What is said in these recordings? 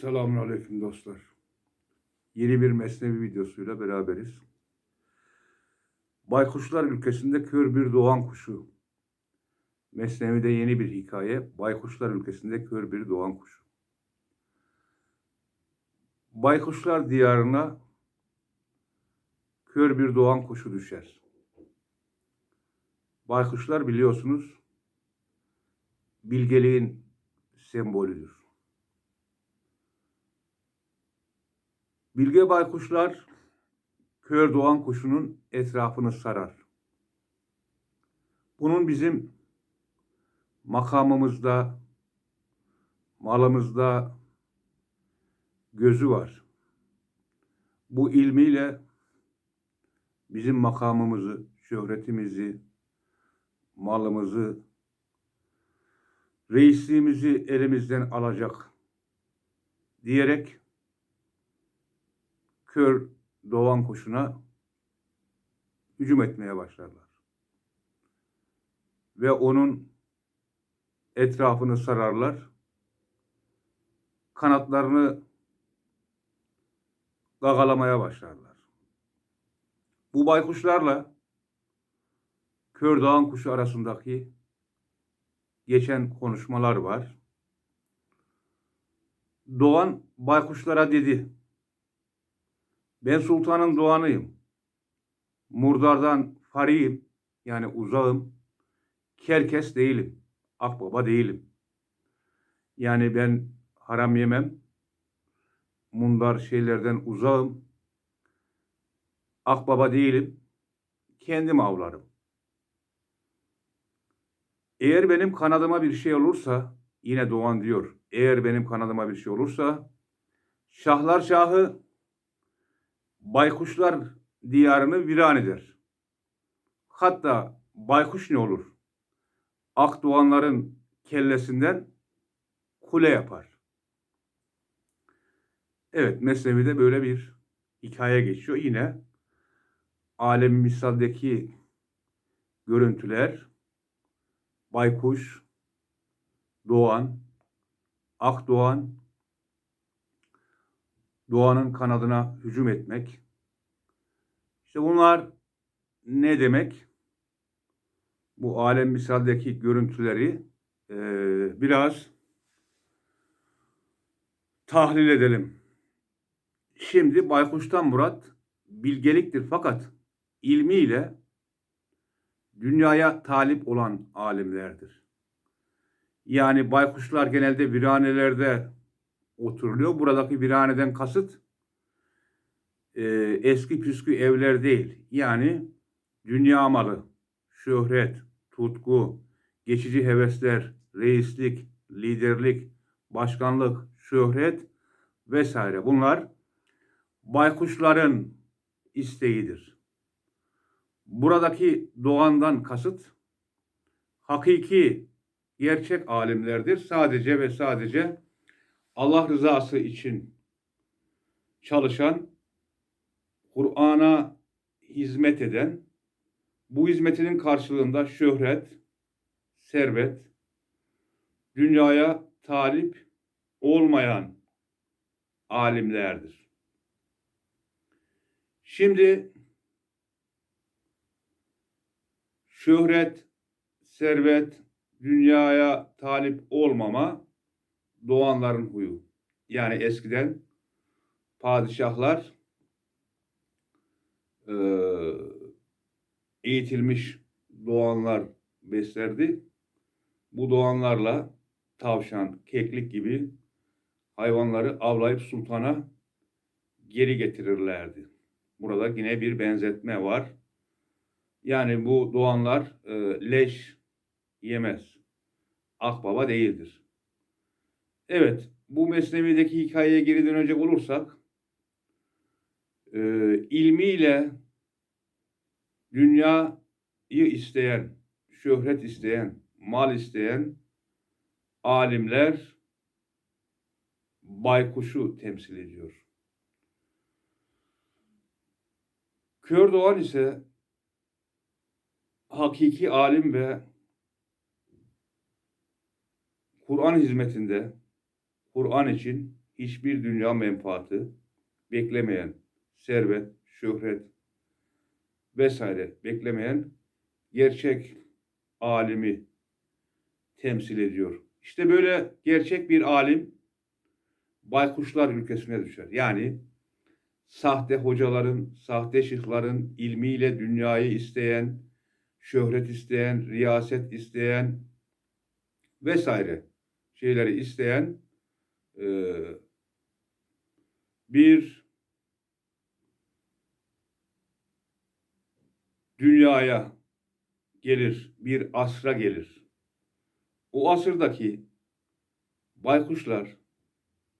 Selamun Aleyküm dostlar. Yeni bir Mesnevi videosuyla beraberiz. Baykuşlar ülkesinde kör bir doğan kuşu. Mesnevi'de yeni bir hikaye. Baykuşlar ülkesinde kör bir doğan kuşu. Baykuşlar diyarına kör bir doğan kuşu düşer. Baykuşlar biliyorsunuz bilgeliğin sembolüdür. Bilge baykuşlar kör doğan kuşunun etrafını sarar. Bunun bizim makamımızda, malımızda gözü var. Bu ilmiyle bizim makamımızı, şöhretimizi, malımızı, reisliğimizi elimizden alacak diyerek kör doğan kuşuna hücum etmeye başlarlar. Ve onun etrafını sararlar. Kanatlarını gagalamaya başlarlar. Bu baykuşlarla kör doğan kuşu arasındaki geçen konuşmalar var. Doğan baykuşlara dedi. Ben sultanın doğanıyım. Murdardan fariyim. Yani uzağım. Kerkes değilim. Akbaba değilim. Yani ben haram yemem. Mundar şeylerden uzağım. Akbaba değilim. Kendim avlarım. Eğer benim kanadıma bir şey olursa, yine Doğan diyor, eğer benim kanadıma bir şey olursa, Şahlar Şahı baykuşlar diyarını viran eder. Hatta baykuş ne olur? Akdoğanların kellesinden kule yapar. Evet Mesnevi'de böyle bir hikaye geçiyor. Yine alem misaldeki görüntüler baykuş, doğan, akdoğan, doğanın kanadına hücum etmek. İşte bunlar ne demek? Bu alem misaldeki görüntüleri e, biraz tahlil edelim. Şimdi baykuştan murat bilgeliktir fakat ilmiyle dünyaya talip olan alimlerdir. Yani baykuşlar genelde viranelerde oturuluyor. Buradaki viraneden kasıt e, eski püskü evler değil. Yani dünya malı, şöhret, tutku, geçici hevesler, reislik, liderlik, başkanlık, şöhret vesaire. Bunlar baykuşların isteğidir. Buradaki doğandan kasıt hakiki gerçek alimlerdir. Sadece ve sadece Allah rızası için çalışan, Kur'an'a hizmet eden, bu hizmetinin karşılığında şöhret, servet, dünyaya talip olmayan alimlerdir. Şimdi şöhret, servet, dünyaya talip olmama doğanların huyu. Yani eskiden padişahlar e, eğitilmiş doğanlar beslerdi. Bu doğanlarla tavşan, keklik gibi hayvanları avlayıp sultana geri getirirlerdi. Burada yine bir benzetme var. Yani bu doğanlar e, leş yemez. Akbaba değildir. Evet, bu Mesnevi'deki hikayeye geri dönecek olursak, e, ilmiyle dünyayı isteyen, şöhret isteyen, mal isteyen alimler baykuşu temsil ediyor. Kör Doğan ise hakiki alim ve Kur'an hizmetinde Kur'an için hiçbir dünya menfaati beklemeyen, servet, şöhret vesaire beklemeyen gerçek alimi temsil ediyor. İşte böyle gerçek bir alim baykuşlar ülkesine düşer. Yani sahte hocaların, sahte şıkların ilmiyle dünyayı isteyen, şöhret isteyen, riyaset isteyen vesaire şeyleri isteyen e, bir dünyaya gelir, bir asra gelir. O asırdaki baykuşlar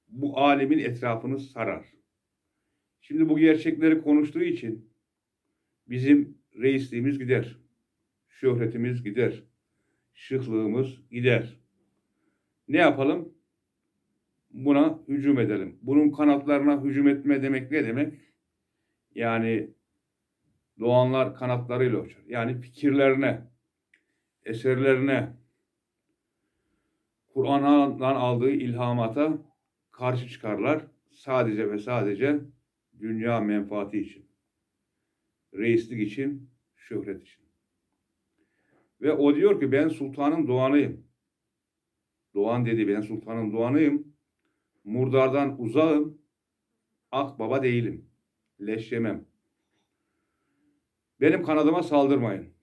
bu alemin etrafını sarar. Şimdi bu gerçekleri konuştuğu için bizim reisliğimiz gider. Şöhretimiz gider. Şıklığımız gider. Ne yapalım? Buna hücum edelim. Bunun kanatlarına hücum etme demek ne demek? Yani doğanlar kanatlarıyla uçar. Yani fikirlerine, eserlerine, Kur'an'dan aldığı ilhamata karşı çıkarlar. Sadece ve sadece dünya menfaati için. Reislik için, şöhret için. Ve o diyor ki ben sultanın doğanıyım. Doğan dedi ben sultanın doğanıyım. Murdardan uzağım. Akbaba değilim. Leş yemem. Benim kanadıma saldırmayın.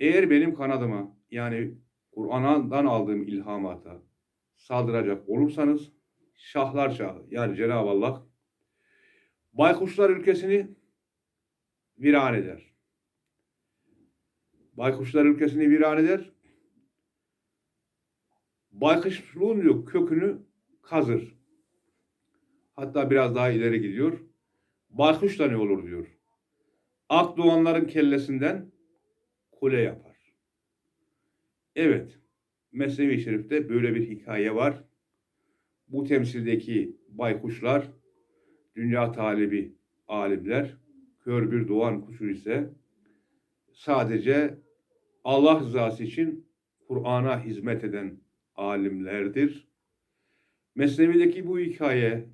Eğer benim kanadıma yani Kur'an'dan aldığım ilhamata saldıracak olursanız şahlar şahı yani Cenab-ı Allah baykuşlar ülkesini viran eder. Baykuşlar ülkesini viran eder. Baykuşluğun diyor kökünü kazır. Hatta biraz daha ileri gidiyor. Baykuş da ne olur diyor. Ak doğanların kellesinden kule yapar. Evet, Mesnevi Şerif'te böyle bir hikaye var. Bu temsildeki baykuşlar, dünya talibi alimler, kör bir doğan kuşu ise sadece Allah rızası için Kur'an'a hizmet eden alimlerdir. Mesnevi'deki bu hikaye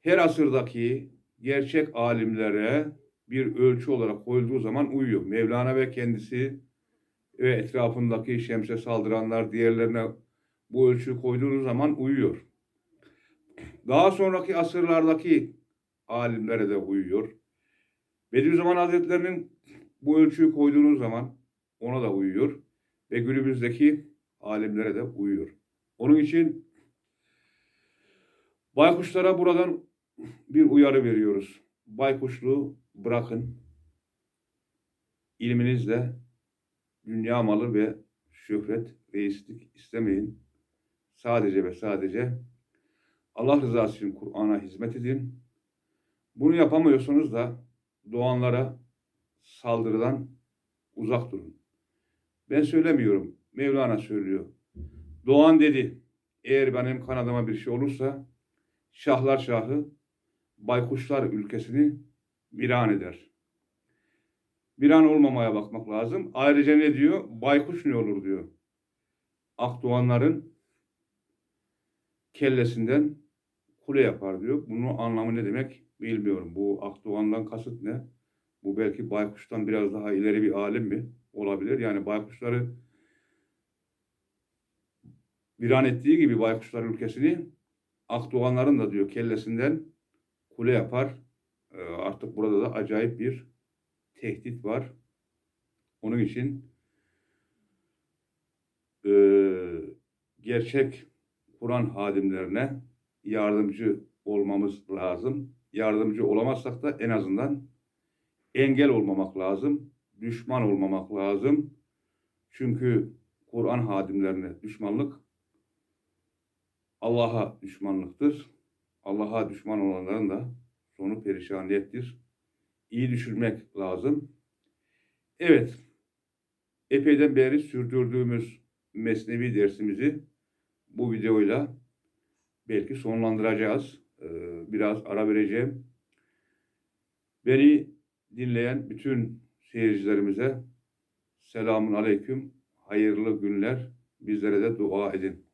her asırdaki gerçek alimlere bir ölçü olarak koyulduğu zaman uyuyor. Mevlana ve kendisi ve etrafındaki şemse saldıranlar diğerlerine bu ölçüyü koyduğunuz zaman uyuyor. Daha sonraki asırlardaki alimlere de uyuyor. Bediüzzaman Hazretleri'nin bu ölçüyü koyduğunuz zaman ona da uyuyor. Ve günümüzdeki alimlere de uyuyor. Onun için baykuşlara buradan bir uyarı veriyoruz. Baykuşluğu bırakın. İlminizle dünya malı ve şöhret, reislik istemeyin. Sadece ve sadece Allah rızası için Kur'an'a hizmet edin. Bunu yapamıyorsanız da doğanlara saldırıdan uzak durun. Ben söylemiyorum. Mevlana söylüyor. Doğan dedi. Eğer benim kanadıma bir şey olursa Şahlar Şahı baykuşlar ülkesini viran eder. Viran olmamaya bakmak lazım. Ayrıca ne diyor? Baykuş ne olur diyor. Akdoğanların kellesinden kule yapar diyor. Bunun anlamı ne demek bilmiyorum. Bu Akdoğan'dan kasıt ne? Bu belki baykuştan biraz daha ileri bir alim mi? Olabilir. Yani baykuşları viran ettiği gibi baykuşlar ülkesini Akdoğanların da diyor kellesinden kule yapar. Ee, artık burada da acayip bir tehdit var. Onun için e, gerçek Kur'an hadimlerine yardımcı olmamız lazım. Yardımcı olamazsak da en azından engel olmamak lazım. Düşman olmamak lazım. Çünkü Kur'an hadimlerine düşmanlık Allah'a düşmanlıktır. Allah'a düşman olanların da sonu perişaniyettir. İyi düşürmek lazım. Evet, epeyden beri sürdürdüğümüz mesnevi dersimizi bu videoyla belki sonlandıracağız. Ee, biraz ara vereceğim. Beni dinleyen bütün seyircilerimize selamun aleyküm, hayırlı günler, bizlere de dua edin.